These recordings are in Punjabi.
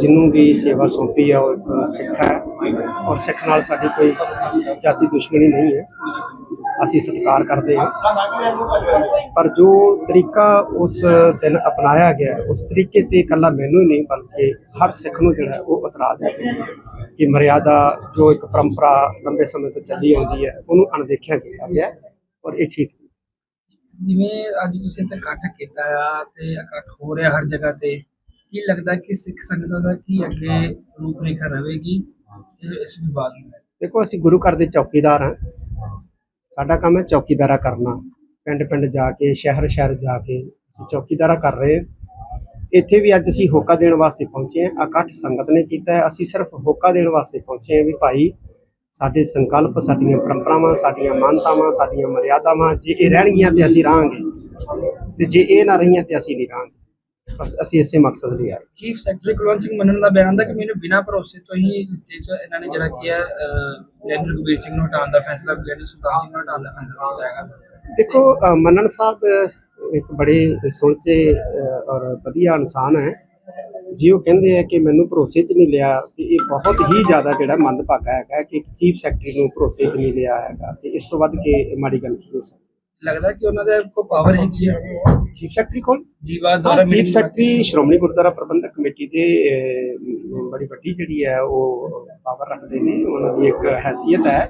ਜਿਹਨੂੰ ਵੀ ਸੇਵਾ ਸੌਂਪੀ ਆ, ਉਹ ਇੱਕ ਸਿੱਖ ਹੈ ਔਰ ਸਿੱਖ ਨਾਲ ਸਾਡੀ ਕੋਈ ਜਾਤੀ ਦੁਸ਼ਮਣੀ ਨਹੀਂ ਹੈ। ਅਸੀਂ ਸਤਿਕਾਰ ਕਰਦੇ ਹਾਂ। ਪਰ ਜੋ ਤਰੀਕਾ ਉਸ ਦਿਨ ਅਪਣਾਇਆ ਗਿਆ, ਉਸ ਤਰੀਕੇ ਤੇ ਇਕੱਲਾ ਮੈਨੂੰ ਹੀ ਨਹੀਂ, ਬਲਕਿ ਹਰ ਸਿੱਖ ਨੂੰ ਜਿਹੜਾ ਉਹ ਇਤਰਾਜ਼ ਹੈ ਕਿ ਮਰਿਆਦਾ ਜੋ ਇੱਕ ਪਰੰਪਰਾ ਲੰਬੇ ਸਮੇਂ ਤੋਂ ਚੱਲੀ ਆਉਂਦੀ ਹੈ, ਉਹਨੂੰ ਅਣਦੇਖਿਆ ਕੀਤਾ ਗਿਆ ਔਰ ਇਹ ਠੀਕ ਜਿਵੇਂ ਅੱਜ ਤੁਸੀਂ ਇੱਥੇ ਇਕੱਠ ਕੀਤਾ ਆ ਤੇ ਇਕੱਠ ਹੋ ਰਿਹਾ ਹਰ ਜਗ੍ਹਾ ਤੇ ਕੀ ਲੱਗਦਾ ਕਿ ਸਿੱਖ ਸੰਗਤਾਂ ਦਾ ਕੀ ਅੱਗੇ ਰੂਪਰੇਖਾ ਰਹੇਗੀ? ਇਸ ਵਿਵਾਦ ਨੂੰ ਦੇਖੋ, ਅਸੀਂ ਗੁਰੂ ਘਰ ਦੇ ਚੌਕੀਦਾਰ ਹਾਂ। ਸਾਡਾ ਕੰਮ ਹੈ ਚੌਕੀਦਾਰਾ ਕਰਨਾ। ਪਿੰਡ ਪਿੰਡ ਜਾ ਕੇ ਸ਼ਹਿਰ ਸ਼ਹਿਰ ਜਾ ਕੇ ਅਸੀਂ ਚੌਕੀਦਾਰਾ ਕਰ ਰਹੇ ਹਾਂ। ਇੱਥੇ ਵੀ ਅੱਜ ਅਸੀਂ ਹੋਕਾ ਦੇਣ ਵਾਸਤੇ ਪਹੁੰਚੇ ਹਾਂ। ਇਕੱਠ ਸੰਗਤ ਨੇ ਕੀਤਾ ਹੈ। ਅਸੀਂ ਸਿਰਫ ਹੋਕਾ ਦੇਣ ਵਾਸਤੇ ਪਹੁੰਚੇ ਹਾਂ ਵੀ ਭਾਈ, ਸਾਡੇ ਸੰਕਲਪ, ਸਾਡੀਆਂ ਪਰੰਪਰਾਵਾਂ, ਸਾਡੀਆਂ ਮਾਨਤਾਵਾਂ, ਸਾਡੀਆਂ ਮਰਿਆਦਾਵਾਂ ਜੇ ਇਹ ਰਹਿਣਗੀਆਂ ਤੇ ਅਸੀਂ ਰਹਾਂਗੇ। ਤੇ ਜੇ ਇਹ ਨਾ ਰਹੀਆਂ ਤੇ ਅਸੀਂ ਨਹੀਂ ਰਹਾਂਗੇ। ਬਸ ਅਸੀਂ ਇਸੇ ਮਕਸਦ ਲਈ ਆਏ ਚੀਫ ਸੈਕਟਰੀ ਕੁਲਵੰਤ ਸਿੰਘ ਮੰਨਣ ਦਾ ਬਿਆਨ ਦਾ ਕਿ ਮੈਨੂੰ ਬਿਨਾਂ ਭਰੋਸੇ ਤੋਂ ਹੀ ਦਿੱਤੇ ਚ ਇਹਨਾਂ ਨੇ ਜਿਹੜਾ ਕੀ ਹੈ ਜਨਰਲ ਗੁਰਬੀਰ ਸਿੰਘ ਨੂੰ ਹਟਾਉਣ ਦਾ ਫੈਸਲਾ ਜਨਰਲ ਸੁਲਤਾਨ ਸਿੰਘ ਨੂੰ ਹਟਾਉਣ ਦਾ ਫੈਸਲਾ ਕੀਤਾ ਹੈਗਾ। ਦੇਖੋ ਅ, ਮੰਨਣ ਸਾਹਿਬ ਇੱਕ ਬੜੇ ਸੁਲਝੇ ਅ, ਔਰ ਵਧੀਆ ਇਨਸਾਨ ਹੈ। ਜੀ ਉਹ ਕਹਿੰਦੇ ਆ ਕਿ ਮੈਨੂੰ ਭਰੋਸੇ 'ਚ ਨਹੀਂ ਲਿਆ ਤੇ ਇਹ ਬਹੁਤ ਹੀ ਜ਼ਿਆਦਾ ਜਿਹੜਾ ਮੰਦਭਾਗਾ ਹੈਗਾ ਕਿ ਚੀਫ ਸੈਕਟਰੀ ਨੂੰ ਭਰੋਸੇ 'ਚ ਨਹੀਂ ਲਿਆ ਹੈਗਾ ਤੇ ਇਸ ਤੋਂ ਵੱਧ ਕੇ ਮਾੜੀ ਗੱਲ ਕੀ ਹੋ ਸਕਦੀ? ਲੱਗਦਾ ਕਿ ਉਹਨਾਂ ਦੇ ਕੋਲ ਪਾਵਰ ਹੈਗੀ ਹੈ ਚੀਫ ਸੈਕਟਰੀ ਕੋਲ ਜੀਵਾ ਦੁਆਰਾ chief secretary Shiromani Gurdwara Parbandhak committee ਦੇ ਬੜੀ ਵੱਡੀ ਜਿਹੜੀ ਹੈ ਉਹ ਪਾਵਰ ਰੱਖਦੇ ਨੇ। ਉਹਨਾਂ ਦੀ ਇੱਕ ਹੈਸੀਅਤ ਹੈ।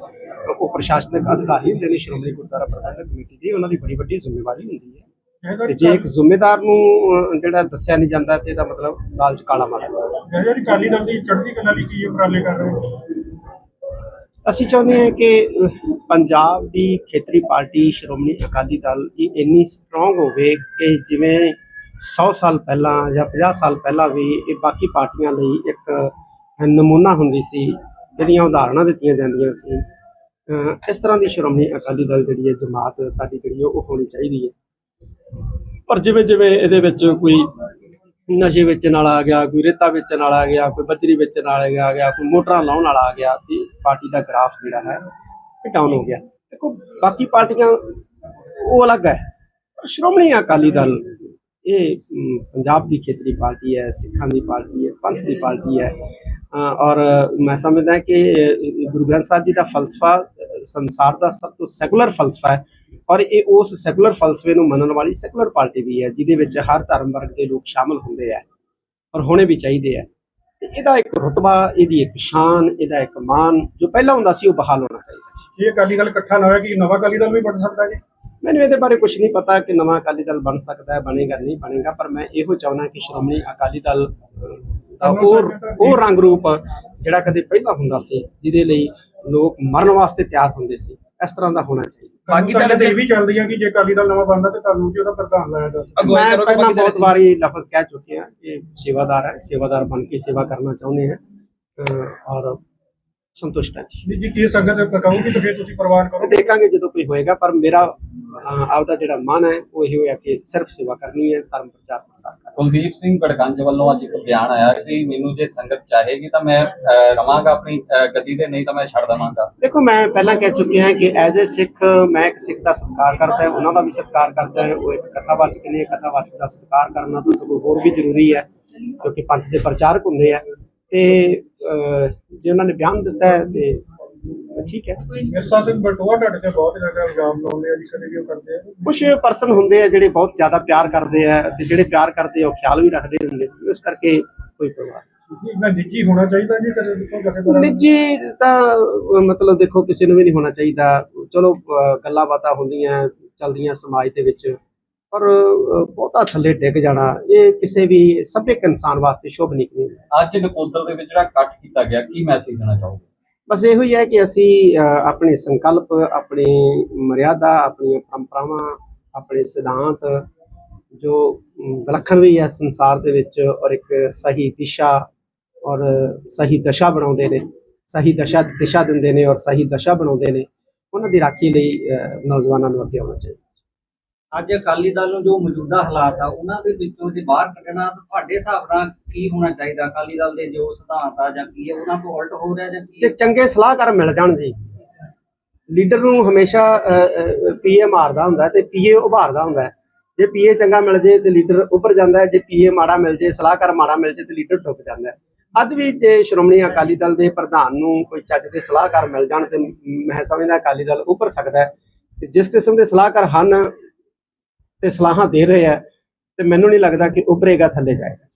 ਉਹ ਪ੍ਰਸ਼ਾਸਨਿਕ ਅਧਿਕਾਰੀ ਹੁੰਦੇ ਨੇ ਸ਼੍ਰੋਮਣੀ ਗੁਰਦੁਆਰਾ ਪ੍ਰਬੰਧਕ ਕਮੇਟੀ ਦੀ। ਉਹਨਾਂ ਦੀ ਬੜੀ ਵੱਡੀ ਜ਼ਿੰਮੇਵਾਰੀ ਹੁੰਦੀ ਹੈ। ਤੇ ਜੇ ਇੱਕ ਜ਼ਿੰਮੇਦਾਰ ਨੂੰ ਜਿਹੜਾ ਦੱਸਿਆ ਨਹੀਂ ਜਾਂਦਾ ਤੇ ਇਹਦਾ ਮਤਲਬ ਲਾਲਚ ਕਾਲਾ ਮਾੜਾ ਹੈ। ਜਿਹੜੀ ਅਕਾਲੀ ਦਲ ਦੀ ਚੜ੍ਹਦੀ ਕਲਾ ਲਈ ਕੀ ਉਪਰਾਲੇ ਕਰ ਰਹੇ ਅਸੀਂ ਚਾਹੁੰਦੇ ਹਾਂ ਕਿ ਪੰਜਾਬ ਦੀ ਖੇਤਰੀ ਪਾਰਟੀ ਸ਼੍ਰੋਮਣੀ ਅਕਾਲੀ ਦਲ ਦੀ ਇੰਨੀ ਸਟਰੋਂਗ ਹੋਵੇ ਕਿ ਜਿਵੇਂ 100 ਸਾਲ ਪਹਿਲਾਂ ਜਾਂ 50 ਸਾਲ ਪਹਿਲਾਂ ਵੀ ਇਹ ਬਾਕੀ ਪਾਰਟੀਆਂ ਲਈ ਇੱਕ ਨਮੂਨਾ ਹੁੰਦੀ ਸੀ, ਜਿਹੜੀਆਂ ਉਦਾਹਰਨਾਂ ਦਿੱਤੀਆਂ ਜਾਂਦੀਆਂ ਸੀ। ਇਸ ਤਰ੍ਹਾਂ ਦੀ ਸ਼੍ਰੋਮਣੀ ਅਕਾਲੀ ਦਲ ਜਿਹੜੀ ਹੈ ਜਮਾਤ ਸਾਡੀ ਜਿਹੜੀ ਹੈ ਉਹ ਹੋਣੀ ਚਾਹੀਦੀ ਹੈ। ਪਰ ਜਿਵੇਂ ਜਿਵੇਂ ਇਹਦੇ ਵਿੱਚ ਕੋਈ ਨਸ਼ੇ ਵੇਚਣ ਵਾਲਾ ਆ ਗਿਆ, ਕੋਈ ਰੇਤਾ ਵੇਚਣ ਵਾਲਾ ਆ ਗਿਆ, ਕੋਈ ਬੱਜਰੀ ਵੇਚਣ ਵਾਲਾ ਆ ਗਿਆ, ਕੋਈ ਮੋਟਰਾਂ ਲਾਉਣ ਵਾਲਾ ਆ ਗਿਆ, ਤੇ ਪਾਰਟੀ ਦਾ ਗ੍ਰਾਫ ਜਿਹੜਾ ਹੈ ਡਾਊਨ ਹੋ ਗਿਆ। ਦੇਖੋ, ਬਾਕੀ ਪਾਰਟੀਆਂ ਉਹ ਅਲੱਗ ਹੈ। ਪਰ ਸ਼੍ਰੋਮਣੀ ਅਕਾਲੀ ਦਲ, ਇਹ ਪੰਜਾਬ ਦੀ ਖੇਤਰੀ ਪਾਰਟੀ ਹੈ, ਸਿੱਖਾਂ ਦੀ ਪਾਰਟੀ ਹੈ, ਪੰਥ ਦੀ ਪਾਰਟੀ ਹੈ। ਔਰ ਮੈਂ ਸਮਝਦਾ ਕਿ ਗੁਰੂ ਗ੍ਰੰਥ ਸਾਹਿਬ ਜੀ ਦਾ ਫਲਸਫਾ ਸੰਸਾਰ ਦਾ ਸਭ ਤੋਂ ਸੈਕੂਲਰ ਫਲਸਫਾ ਹੈ। ਔਰ ਇਹ ਉਸ ਸੈਕੂਲਰ ਫਲਸਫੇ ਨੂੰ ਮੰਨਣ ਵਾਲੀ ਸੈਕੂਲਰ ਪਾਰਟੀ ਵੀ ਹੈ, ਜਿਹਦੇ ਵਿੱਚ ਹਰ ਧਰਮ ਵਰਗ ਦੇ ਲੋਕ ਸ਼ਾਮਲ ਹੁੰਦੇ ਆ ਔਰ ਹੋਣੇ ਵੀ ਚਾਹੀਦੇ ਆ ਇਹਦਾ ਇੱਕ ਰੁਤਬਾ, ਇਹਦੀ ਇੱਕ ਸ਼ਾਨ, ਇਹਦਾ ਇੱਕ ਮਾਨ ਜੋ ਪਹਿਲਾਂ ਹੁੰਦਾ ਸੀ, ਉਹ ਬਹਾਲ ਹੋਣਾ ਚਾਹੀਦਾ ਇਹ ਅਕਾਲੀ ਦਲ ਇਕੱਠਾ ਨਾ ਹੋਇਆ ਕਿ ਨਵਾਂ ਅਕਾਲੀ ਦਲ ਵੀ ਬਣ ਸਕਦਾ ਜੀ? ਮੈਨੂੰ ਇਹਦੇ ਬਾਰੇ ਕੁਝ ਨਹੀਂ ਪਤਾ ਕਿ ਨਵਾਂ ਅਕਾਲੀ ਦਲ ਬਣ ਸਕਦਾ ਹੈ ਬਣੇਗਾ ਨਹੀਂ ਬਣੇਗਾ ਪਰ ਮੈਂ ਇਹੋ ਚਾਹੁੰਦਾ ਕਿ ਸ਼੍ਰੋਮਣੀ ਅਕਾਲੀ ਦਲ ਦਾ ਉਹ ਉਹ ਰੰਗ ਰੂਪ ਜਿਹੜਾ ਕਦੇ ਪਹਿਲਾਂ ਹੁੰਦਾ ਸੀ ਜਿਹਦੇ ਲਈ ਲੋਕ ਮਰਨ ਵਾਸਤੇ ਤਿਆਰ ਹੁੰਦੇ ਸੀ ਇਸ ਤਰ੍ਹਾਂ ਦਾ ਹੋਣਾ ਚਾਹੀਦਾ। ਬਾਕੀ ਤਾਂ ਇਹ ਵੀ ਚੱਲਦੀਆਂ ਕਿ ਜੇ ਅਕਾਲੀ ਦਲ ਨਵਾਂ ਬਣਦਾ ਤੇ ਤੁਹਾਨੂੰ ਜੀ ਉਹਦਾ ਪ੍ਰਧਾਨ ਲਾਇਆ ਜਾ ਸਕਦਾ। ਮੈਂ ਪਹਿਲਾਂ ਬਹੁਤ ਵਾਰੀ ਲਫ਼ਜ਼ ਕਹਿ ਚੁੱਕੇ ਹਾਂ ਕਿ ਸੇਵਾਦਾਰ ਹੈ ਸੇਵਾਦਾਰ ਬਣ ਕੇ ਸੇਵਾ ਕਰਨਾ ਚਾਹੁੰਦੇ ਹਾਂ ਅਹ, ਔਰ ਸੰਤੁਸ਼ਟ ਹਾਂ ਜੀ। ਜੀ ਕੀ ਸੰਗਤ ਕਹੂਗੀ ਤਾਂ ਫਿਰ ਤੁਸੀਂ ਪ੍ਰਵਾਨ ਕਰੋ। ਦੇਖਾਂਗੇ ਜਦੋਂ ਕੋਈ ਹੋਏਗਾ ਪਰ ਮੇਰਾ ਆਪਦਾ ਜਿਹੜਾ ਮਨ ਹੈ ਉਹ ਇਹ ਹੋਇਆ ਕਿ ਸਿਰਫ ਸੇਵਾ ਕਰਨੀ ਹੈ ਧਰਮ ਪ੍ਰਚਾਰ ਪ੍ਰਸਾਰ ਕਰਨਾ। ਕੁਲਦੀਪ ਸਿੰਘ ਗੜਗੰਜ ਵੱਲੋਂ ਅੱਜ ਇੱਕ ਬਿਆਨ ਆਇਆ ਕਿ ਮੈਨੂੰ ਜੇ ਸੰਗਤ ਚਾਹੇਗੀ ਤਾਂ ਮੈਂ ਰਵਾਂਗਾ ਆਪਣੀ ਗੱਦੀ ਤੇ ਨਹੀਂ ਤਾਂ ਮੈਂ ਛੱਡ ਦੇਵਾਂਗਾ। ਦੇਖੋ ਮੈਂ ਪਹਿਲਾਂ ਕਹਿ ਚੁੱਕਿਆ ਹਾਂ ਕਿ ਐਜ਼ ਅ ਸਿੱਖ ਮੈਂ ਇੱਕ ਸਿੱਖ ਦਾ ਸਤਿਕਾਰ ਕਰਦਾ ਹਾਂ ਉਹਨਾਂ ਦਾ ਵੀ ਸਤਿਕਾਰ ਕਰਦਾ ਹਾਂ ਉਹ ਇੱਕ ਕਥਾਵਾਚਕ ਨੇ ਕਥਾਵਾਚਕ ਦਾ ਸਤਿਕਾਰ ਕਰਨਾ ਤਾਂ ਸਗੋਂ ਹੋਰ ਵੀ ਜ਼ਰੂਰੀ ਹੈ ਕਿਉਂਕਿ ਪੰਥ ਦੇ ਪ੍ਰਚਾਰਕ ਹੁੰਦੇ ਆ। ਤੇ ਜੇ ਉਹਨਾਂ ਨੇ ਬਿਆਨ ਦਿੱਤਾ ਹੈ ਤੇ ਠੀਕ ਹੈ। ਮਿਰਸਾ ਸਿੰਘ ਬਲਟੋਆ ਤੁਹਾਡੇ ਤੇ ਬਹੁਤ ਜ਼ਿਆਦਾ ਇਲਜ਼ਾਮ ਲਾਉਂਦੇ ਆ ਜੀ ਕਦੇ ਵੀ ਉਹ ਕਰਦੇ ਆ? ਕੁਝ ਪਰਸਨ ਹੁੰਦੇ ਆ ਜਿਹੜੇ ਬਹੁਤ ਜ਼ਿਆਦਾ ਪਿਆਰ ਕਰਦੇ ਆ ਤੇ ਜਿਹੜੇ ਪਿਆਰ ਕਰਦੇ ਆ ਉਹ ਖਿਆਲ ਵੀ ਰੱਖਦੇ ਹੁੰਦੇ ਇਸ ਕਰਕੇ ਕੋਈ। ਇਹਨਾਂ ਨਿੱਜੀ ਹੋਣਾ ਚਾਹੀਦਾ ਜੀ ਕਦੇ ਵੀ ਕਿਸੇ ਤਰ੍ਹਾਂ ਨਿੱਜੀ ਤਾਂ ਮਤਲਬ ਦੇਖੋ ਕਿਸੇ ਨੂੰ ਵੀ ਨਹੀਂ ਹੋਣਾ ਚਾਹੀਦਾ। ਚਲੋ ਗੱਲਾਂ ਬਾਤਾਂ ਹੁੰਦੀਆਂ ਚੱਲਦੀਆਂ ਸਮਾਜ ਦੇ ਵਿੱਚ। ਪਰ ਬਹੁਤਾ ਥੱਲੇ ਡਿੱਗ ਜਾਣਾ ਇਹ ਕਿਸੇ ਵੀ ਸਭਿਅਕ ਇਨਸਾਨ ਵਾਸਤੇ ਸ਼ੁਭ ਨਹੀਂ ਹੁੰਦਾ। ਅੱਜ ਨਕੋਦਰ ਦੇ ਵਿੱਚ ਜਿਹੜਾ ਇਕੱਠ ਕੀਤਾ ਗਿਆ ਕੀ ਮੈਸੇਜ ਦੇਣਾ ਚਾਹੋਗੇ? ਬਸ ਇਹੋ ਹੀ ਹੈ ਕਿ ਅਸੀਂ ਆਪਣੇ ਸੰਕਲਪ ਆਪਣੀ ਮਰਿਆਦਾ ਆਪਣੀਆਂ ਪਰੰਪਰਾਵਾਂ ਆਪਣੇ ਸਿਧਾਂਤ ਜੋ ਵਿਲੱਖਣ ਵੀ ਹੈ ਸੰਸਾਰ ਦੇ ਵਿੱਚ ਔਰ ਇੱਕ ਸਹੀ ਦਿਸ਼ਾ ਔਰ ਸਹੀ ਦਸ਼ਾ ਬਣਾਉਂਦੇ ਨੇ ਸਹੀ ਦਸ਼ਾ ਦਿਸ਼ਾ ਦਿੰਦੇ ਨੇ ਔਰ ਸਹੀ ਦਸ਼ਾ ਬਣਾਉਂਦੇ ਨੇ ਉਹਨਾਂ ਦੀ ਰਾਖੀ ਲਈ ਨੌਜਵਾਨਾਂ ਨੂੰ ਅੱਗੇ ਆਉਣਾ ਚਾਹੀਦਾ। ਅੱਜ ਅਕਾਲੀ ਦਲ ਨੂੰ ਜੋ ਮੌਜੂਦਾ ਹਾਲਾਤ ਆ ਉਹਨਾਂ ਦੇ ਵਿੱਚੋਂ ਜੇ ਬਾਹਰ ਕੱਢਣਾ ਤਾਂ ਤੁਹਾਡੇ ਹਿਸਾਬ ਨਾਲ ਕੀ ਹੋਣਾ ਚਾਹੀਦਾ? ਅਕਾਲੀ ਦਲ ਦੇ ਜੋ ਸਿਧਾਂਤ ਆ ਜਾਂ ਕੀ ਹੈ ਉਹਨਾਂ ਤੋਂ ਉਲਟ ਹੋ ਰਿਹਾ ਜਾਂ ਕੀ ਤੇ ਚੰਗੇ ਸਲਾਹਕਾਰ ਮਿਲ ਜਾਣ ਜੀ। ਲੀਡਰ ਨੂੰ ਹਮੇਸ਼ਾ ਪੀਏ ਮਾਰਦਾ ਹੁੰਦਾ ਤੇ ਪੀਏ ਉਭਾਰਦਾ ਹੁੰਦਾ। ਜੇ ਪੀਏ ਚੰਗਾ ਮਿਲ ਜੇ ਤੇ ਲੀਡਰ ਉੱਪਰ ਜਾਂਦਾ ਜੇ ਪੀਏ ਮਾੜਾ ਮਿਲ ਜੇ ਸਲਾਹਕਾਰ ਮਾੜਾ ਮਿਲ ਜੇ ਤੇ ਲੀਡਰ ਡੁੱਬ ਜਾਂਦਾ ਅੱਜ ਵੀ ਜੇ ਸ਼੍ਰੋਮਣੀ ਅਕਾਲੀ ਦਲ ਦੇ ਪ੍ਰਧਾਨ ਨੂੰ ਕੋਈ ਚੱਜ ਦੇ ਸਲਾਹਕਾਰ ਮਿਲ ਜਾਣ ਤੇ ਮੈਂ ਸਮਝਦਾ ਅਕਾਲੀ ਦਲ ਉੱਪਰ ਸਕਦਾ ਜਿਸ ਕਿਸਮ ਦੇ ਸਲਾਹਕਾਰ ਹਨ ਤੇ ਸਲਾਹਾਂ ਦੇ ਰਹੇ ਰਿਹਾ ਤੇ ਮੈਨੂੰ ਨਹੀਂ ਲੱਗਦਾ ਕਿ ਉੱਪਰੇਗਾ ਥੱਲੇ ਜਾਏਗਾ।